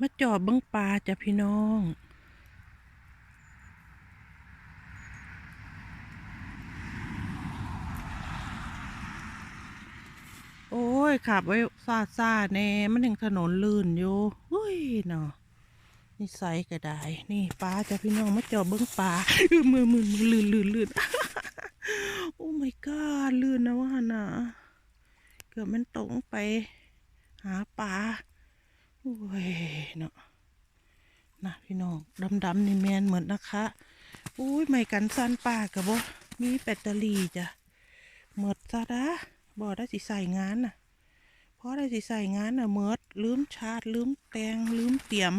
มาจอบเบิ้งปลาจ้ะพี่น้อง โอ้ยขับไว้ซาซาแน่มันยังถนนลื่นอยู่อุ้ยเนาะนี่ใสก็ได้ นี่ปลาจ้ะพี่น้องมาจอบเบิ้งปลาอือมือมือมือลื่นลื่นลื่นโอ้ my god ลื่นนะว่านะเกือบมันตกไป หาปลา โอ้ยเนาะนะพี่น้องดำๆนี่แมนเหมือนนะคะอุ้ยไม่กันสั้นปากับบ่มีแบตเตอรี่จ้ะหมดซะนะบ่ได้สิใส่งานน่ะเพราะได้สิใส่งานน่ะเมิดลืมชาร์จลืมแตงลืมเตรียม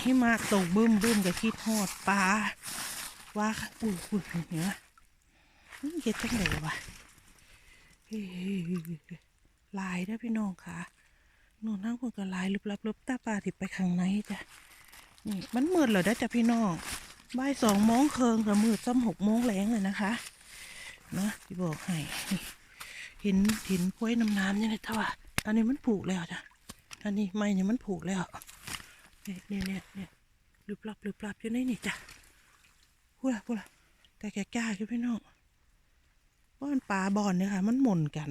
ให้มาตกบึ้มบึ้มกับคิดฮอดปลาว่าอุ้ยอุ้ยเนี่ยนี่เฮ็ดจังไดวะลายเด้พี่น้องค่ะ หนูนั่งคนกับลายลึบลับลึบตาปลาที่ไปข้างในจ้ะนี่มันมืดเหรอได้จ้ะพี่น้องบ่ายสองโมงเคิงกับมืดซ้ำหกโมงแรงเลยนะคะนะที่บอกให้เห็นเห็นกล้วยน้ำน้ำยังไงท่าว่าอันนี้มันผูกแล้วจ้ะอันนี้ไม่เนี่ยมันผูกแล้วเนี่ยเนี่ยเนี่ยเนี่ยลึบลับลึบลับอยู่ในนี่จ้ะพูดละพูดละแต่แก่กล้าคือพี่น้องว่ามันปลาบอนเนี่ยค่ะ มันหม่นกัน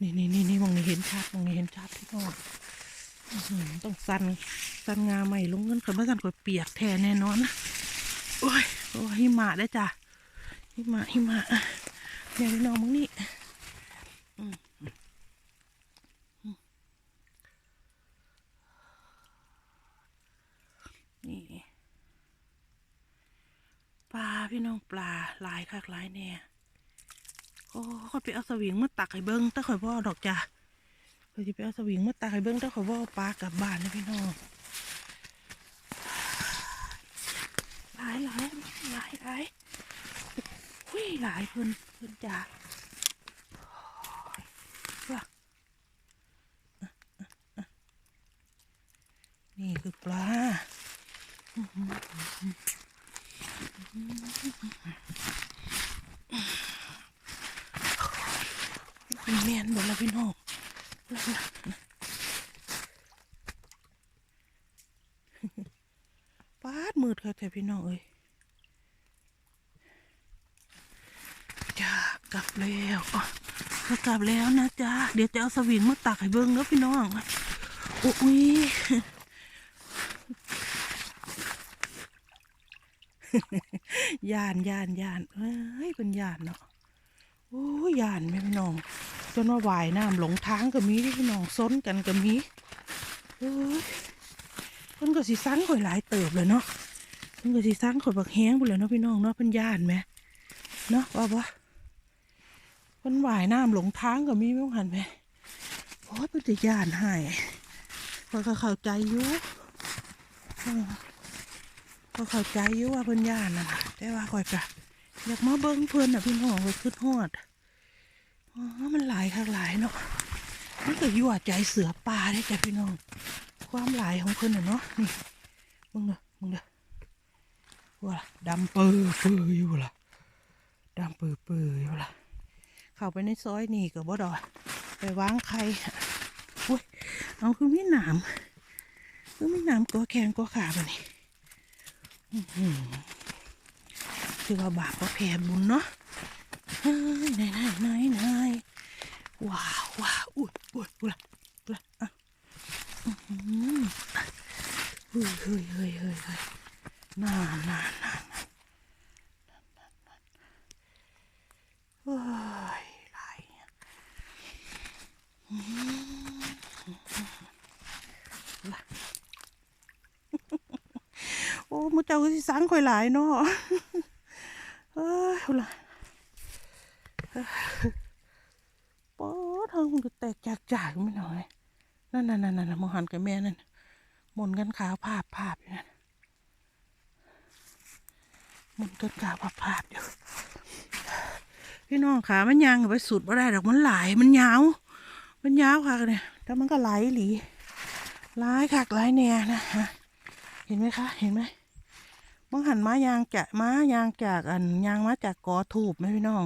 นี่นี่นี่นี่มองนี่เห็นชัดมองนี่เห็นชัดที่น้องต้องสันสันงาใหม่ลงเงินคนเมื่อสันคนเปียกแทนแน่นอนนะโอ้ยโอ้ยหิมะได้จ้ะหิมะหิมะเนี่ยพี่น้องมึงนี่นี่ปลาพี่น้องปลาลายคักลายแน่โอ้ข่อยไปเอาสวิงมาตักให้เบิ้งแต่ข่อยบ่อดอกจ้ะข่อยจะไปเอาสวิงมาตักให้เบิ้งแต่ข่อยบ่อปลากลับบ้านนะพี่น้องหลายหลายหลายหลายหุ้ยหลายเพิ่นเพิ่นจ้ะว่านี่คือปลาเป็นแมนหมดแล้วพี่น้อง ปาดมืดค่ะแต่พี่น้องเอ้ยจ้ากลับแล้วอะก็กลับแล้วนะจ้าเดี๋ยวจะเอาสวิงมาตักให้เบิ้งเนอะพี่น้องโอ้ยยานยานยานเอ้ยเป็นยานเนาะโอ้ยยานแม่พี่น้องจนว่าว่ายน้ำหลงทางก็มีพี่น้องซ้นกันก็มีเอ้ย เพิ่นก็สิซั้นข่อยหลายเติบเลยเนาะเพิ่นก็สิซั้นข่อยบักแห้งไปเลยเนาะพี่น้องเนาะเพิ่นย่านไหมเนาะว่าบ่เพิ่นว่ายน้ำหลงทางก็มีไม่หันไหมโอ้ยเพิ่นจะย่านให้ข่อยก็เข้าใจอยู่เออก็เข้าใจอยู่ว่าเพิ่นย่านน่ะแต่ว่าข่อยก็อยากมาเบิ่งเพิ่นน่ะพี่น้องข่อยคิดฮอดอ๋อมันหลายค่ะหลายเนาะมันก็ยั่วใจเสือป่าได้จ้ะพี่น้อง ความหลายของเพิ่นน่ะเนาะนี่มึงเด้อมึงเด้อว่าดำเปื้อเปื้ออยู่ล่ะดำเปื้อเปื้ออยู่ล่ะเข้าไปในซอยนี่ก็บ่ดอกไปวางไข่อุ้ยเอาคือมีหนามคือมีหนามตัวแขนตัวขาบ่นี่อื้อหือคือว่าบาปก็แผ่บุญเนาะเฮ้ยไหนไหนไหนไหนว้าวว้าวอุ้ยอุ้ยอุ้ยอุ้ยอะ เฮ้ยเฮ้ยเฮ้ยเฮ้ยเฮ้ยน่านน่านนานเฮ้ยไหลอื้อล่ะโอ้มือเจ้าก็สิสังข่อยหลายเนาะเอ้ยเอาละป๊อดทางมันแตกจากจากไม่หน่อย นั่นนั่นนั่นนั่นมหันกับแม่นั่นหมุนกันขาวภาพภาพอยู่นั่นหมุนกันขาวภาพภาพอยู่พี่น้องขามันยางไปสุดไม่ได้ดอกมันหลายมันยาว มันยาวค่ะเนี่ยแต่มันก็ไหลหลีหลายคักหลายแน่นะฮะเห็นไหมคะ เห็นไหมมองหันม้ายางจากม้ายางจากอันยางมาจากกอถูบไหมพี่น้อง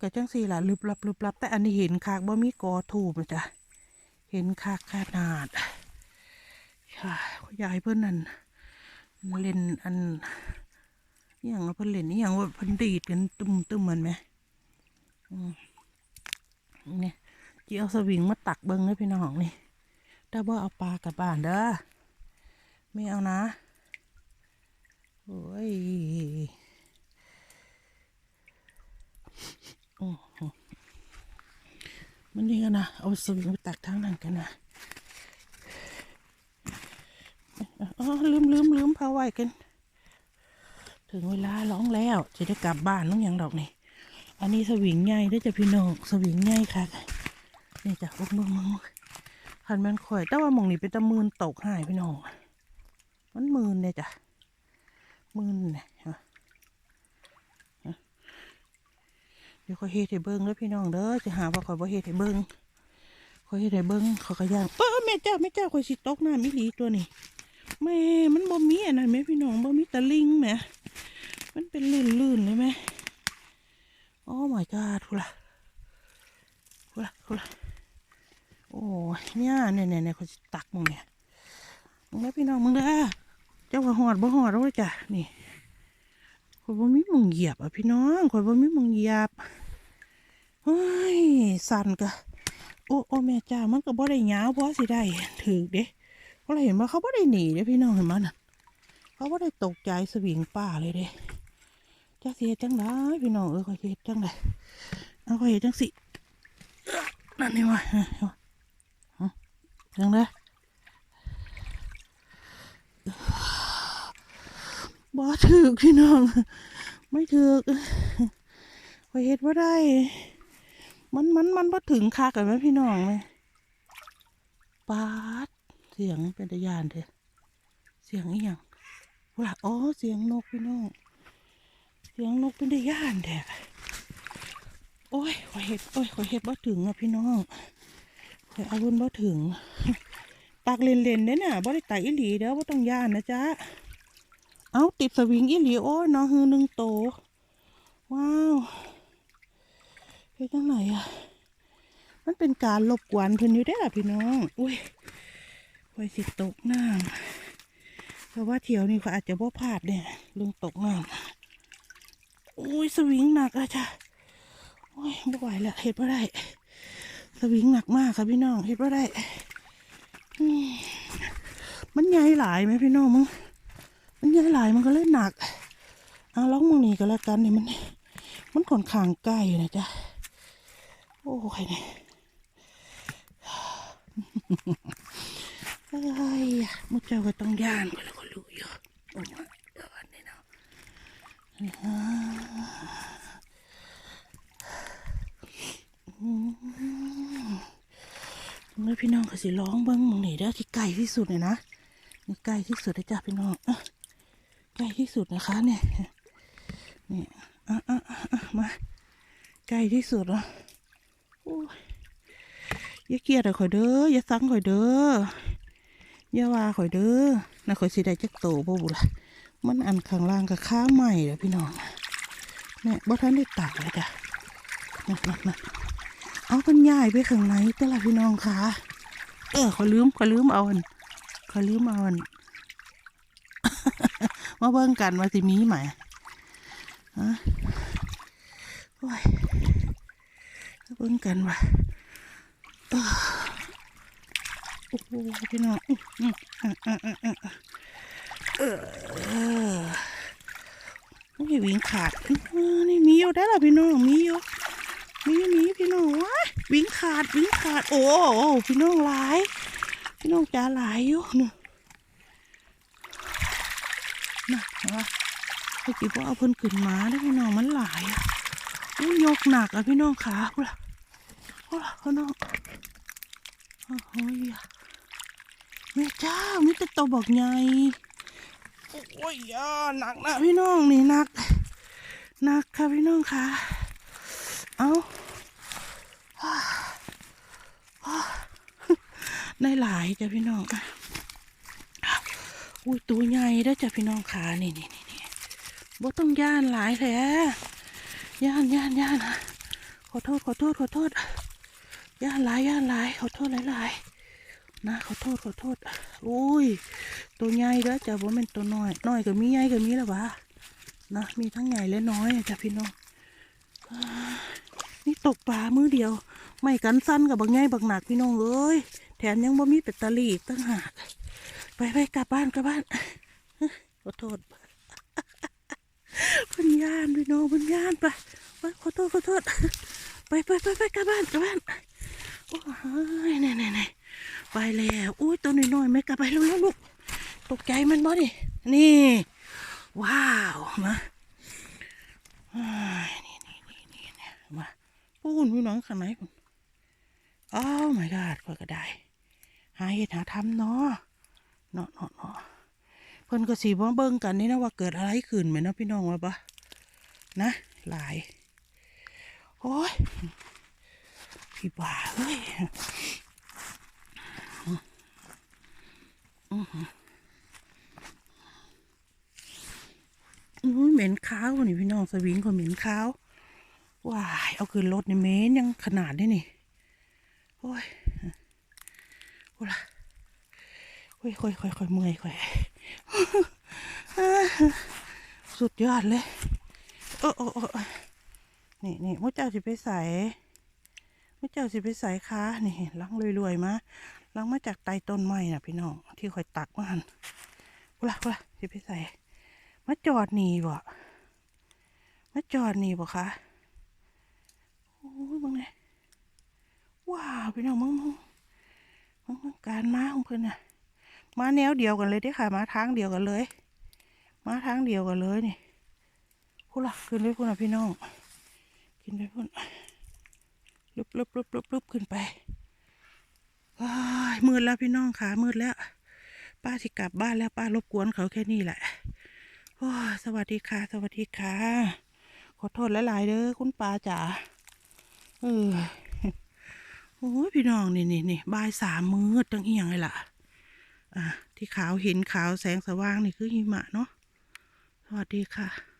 ก็จังสี่ล่ะลึบลับลึบลับแต่อันนี้เห็นคากบ่มีกอถูบนะจ๊ะ เห็นคักขนาดค่ะยายเพื่อนนั่นเล่นอันอย่างว่าเพิ่นเล่นอย่างว่าเพิ่นดีดกันตึมตึมๆมันไหมอืมนี่จีเอาสวิงมาตักเบิ้งเลยพี่น้องนี่ถ้าบ่เอาปลากลับบ้านเด้อไม่เอานะโอ้ย โอ้ มันนี่กันนะ เอาสวิงไปตักทางนั้นกันนะอ๋อลืมลืมลืมพาไว้กัน ถึงเวลาร้องแล้ว จะได้กลับบ้านน้องอย่างดอกนี่ อันนี้สวิงใหญ่ได้จะพี่น้องสวิงใหญ่ค่ะ นี่จ้ะโอ้มึงมึงหันมันข่อย แต่ว่ามองนี่เป็นตะมืนตกหายพี่น้อง มันมืนเนี่ยจ้ะมืนเนี่ยฮะฮะ เดี๋ยวขอยเฮ็ดให้เบิ้งเด้อพี่น้องเด้อจะหาว่าขอยบ่เฮ็ดให้เบิ้งขอยเฮ็ดให้เบิ้งเขาก็ย่างเออแม่เจ้าแม่เจ้าขอยสิตกน้ำมิลีตัวนี้แม่มันบ่มีอันนั้นแม่พี่น้องบ่มีตะลิงแหม่มันเป็นเลื่นๆเลยแม่โอ้ my god ทุละทุละทุละโอ้ยเนี่ยเนี่ยเนี่ยเนี่ยขอยสิตักมึงเนี่ยมึงแม่พี่น้องมึงเด้อ เจ้าว่าหอดบ่หอดแล้วจ้ะนี่ข่อยบ่มีหมึงเหยียบอะพี่น้องข่อยบ่มีหมึงเหยียบเฮ้ย สั่นกะโอ้โอ้แม่จ้ามันก็บ่ได้ยาวพอสิได้ถือเด้เพราะเราเห็นว่าเขาบ่ได้หนีเด้พี่น้องเห็นมันน่ะเขาบ่ได้ตกใจสวิงป่าเลยเด้จักสิเฮ็ดจังไดพี่น้องเออข่อยเฮ็ดจังไดเอาข่อยเฮ็ดจังสินั่นนี่ว่าจังไดบ่ถึกพี่น้อง ไม่ถึกพอยเฮ็ดว่าได้ มันมันมันบ่ถึงคักอะแม่พี่น้องเลยปาดเสียงเป็นตะยานเถอะเสียงอีหยังว่าอ๋อเสียงนกพี่น้องเสียงนกเป็นตะยานแท้โอ้ยขอยเฮ็ดโอ้ยขอยเฮ็ดบ่ถึงอะพี่น้องขอยอารุณบ่ถึงตักเล่นๆเด้อน่ะบ่ได้ตักอีหลีเด้อบ่ต้องย่านนะจ๊ะเอาติดสวิงอีหลีโอ้ยน้องฮือหนึ่งโตว้าว เฮ้ยจังไหนอะ มันเป็นการรบกวนเพิ่นอยู่ได้อล่ะพี่น้อง อุ้ยไว้สิตกน้ำเพราะว่าเที่ยวนี้เขาอาจจะบ่พลาดเนี่ยเรื่องตกน้ำอุ้ยสวิงหนักอะจ้ะโอ้ยไม่ไหวละเฮ็ดบ่ได้ สวิงหนักมากค่ะพี่น้องเฮ็ดบ่ได้ มันใหญ่หลายไหมพี่น้องมึง มันใหญ่หลายมันก็เลยหนักเอาล็อกมึงนี่ก็แล้วกันนี่มัน มันค่อนข้างใกล้อยู่นะจ๊ะ โอ้ยเนี่ยเอ้ยมุดเจ้าก็ต้องย่านก็แล้วก็รู้อยู่โอ้ยเดี๋ยวก่อนนี่เนาะอ่าอืมเมื่อพี่น้องก็สิร้องเบิ้งมึงนี่เด้อที่ไกลที่สุดเลยนะนี่ใกล้ที่สุดเลยจ้ะพี่น้องอใกล้ที่สุดนะคะเนี่ยนี่อะอะอะอะมาใกล้ที่สุดแล้ว อย่าเกลียดข่อยเด้ออย่าซังข่อยเด้ออย่าว่าข่อยเด้อน่ะข่อยสิได้จักโตบ่บุล่ะมันอันข้างล่างกับข้าใหม่เด้อพี่น้องแม่บ่ทันได้ตักเลยจ้ะนั่นนั่นเอากันย้ายไปข้างในแต่ละพี่น้องค่ะเออขอยลืมขอยลืมเอาอันขอยลืมเอาอันมาเบิ่งกันว่าสิมีไหมฮะโอ้ย เบิ่งกันว่าเอ้อโอ้โหพี่น้องอื้ออื้ออื้ออื้ออื้ออื้อเออโอ้ยวิ่งขาดอือนี่มีอยู่ได้หรอพี่น้องมีอยู่มีมีพี่น้องว้าวิ่งขาดวิ่งขาดโอ้พี่น้องหลาย พี่น้องจ๋าหลายอยู่เนอะน่ะเห็นปะไอ้กี่พวกเอาเพิ่นขึ้นมาได้อพี่น้องมันหลายอู้ยยกหนักอะพี่น้องขาพูดละ พูดละพี่น้องโอ้โหยแม่เจ้ามีแต่ตัวบอกใหญ่โอ้ยอะหนักนะพี่น้องนี่หนักหนักค่ะพี่น้องค่ะ เอาฮ่าได้หลายจ้ะพี่น้องอุ้ยตัวใหญ่ได้จ้ะพี่น้องขานี่นี่นี่นี่บ่ต้องย่านหลายแผลย่านย่านย่านนะขอโทษขอโทษขอโทษ ย่านหลายย่านหลายขอโทษหลายหลายนะขอโทษขอโทษอุ้ยตัวใหญ่เด้อจ้ะว่เป็นตัวน้อยน้อยก็มีใหญ่ก็มีแล้ววะนะมีทั้งใหญ่และน้อยจ้ะพี่น้องนี่ตกปลามือเดียว ไม่กันสั้นกับบักใหญ่บักหนักพี่น้องเอ้ยแถมยังบ่มีแบตเตอรี่ตั้งหากไปไปกลับบ้านกลับบ้านขอโทษพันยานพี่น้องพันยานไปไปขอโทษขอโทษไปไปไปไปกลับบ้านกลับบ้านโอ้ยนี่นี่นี่ไปแล้วอุ้ยตัวน้อยๆไม่กลับไปแล้วแล้วลูกตกใจมันบ่ดินี่ ว้าวมาอ้ายนี่นี่นี่นี่นี่มาพูนพี่น้องข้างไหนพุ่นอ้าว my god ข้อยก็ได้ หาเหตุหาทำเนาะเนาะเนาะเนาะ เพิ่นก็สีบ้เบิ่งกันนี่นะว่าเกิดอะไรขึ้นไหมเนาะพี่น้องว่าปะนะหลาย โอ้ยพี่บ้าเอ้ยอื้อหืออุ้ยเหม็นข้าวนี่พี่น้องสวิงก็เหม็นข้าวว้ายเอาขึ้นรถนี่เหม็นยังขนาดนี้นี่โอ้ยโอ้ละ ค่อยค่อยค่อยค่อยเมื่อยค่อยสุดยอดเลยโอ้โอ้นี่นี่มุเจ้าสิไปใส่มุเจ้าสิไปใส่ค้านี่ลังรวยๆมาลังมาจากใต้ต้นไม้น่ะพี่น้องที่คอยตักมาหันกุละกุละสิไปใส่มาจอดนี่บ่มาจอดนี่บ่คะโอ้ยมึงเนี่ยว้าวพี่น้องมึงมึงมึงการมาของเพิ่อนน่ะ มาแนวเดียวกันเลยด้ค่ะ มาทางเดียวกันเลย มาทางเดียวกันเลยนี่พูดละขึ้นไปพูดนะพี่น้องขึ้นไปพูดลุบลุบลุบลุบลุบขึ้นไปว้ายมืดแล้วพี่น้องค่ะมืดแล้ว ป้าสิกลับบ้านแล้วป้ารบกวนเขาแค่นี้แหละโอ้สวัสดีค่ะ สวัสดีค่ะ ขอโทษหลายๆเด้อคุณป้าจ๋าเออโอ้ยพี่น้องนี่นี่นี่บ่ายสามมืดตั้งเอียงเลยล่ะ อะที่ขาวเห็นขาวแสงสว่างนี่คือหิมะเนาะสวัสดีค่ะ